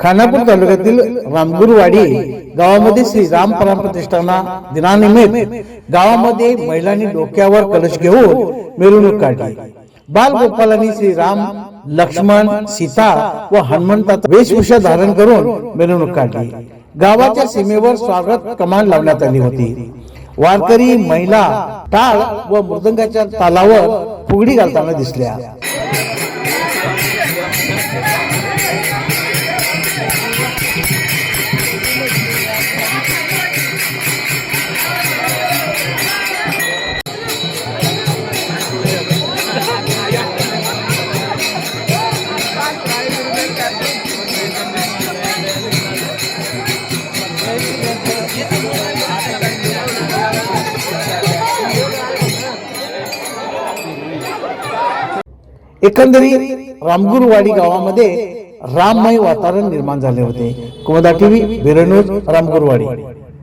खानापूर तालुक्यातील रामगुरवाडी गावामध्ये श्री राम परम प्रतिष्ठाना दिनानिमित्त गावामध्ये महिलांनी डोक्यावर कलश घेऊन मिरवणूक काढली. बालगोपालांनी श्री राम लक्ष्मण सीता व हनुमंताचा वेशभूषा धारण करून मिरवणूक काढली. गावाच्या सीमेवर स्वागत कमान लावण्यात आली होती. वारकरी महिला टाळ व मृदंगाच्या तालावर फुगडी घालताना दिसल्या. एकंदरीत रामगुरवाडी गावामध्ये राममय वातावरण निर्माण झाले होते. कुमदा टीव्ही बिरनूर रामगुरवाडी.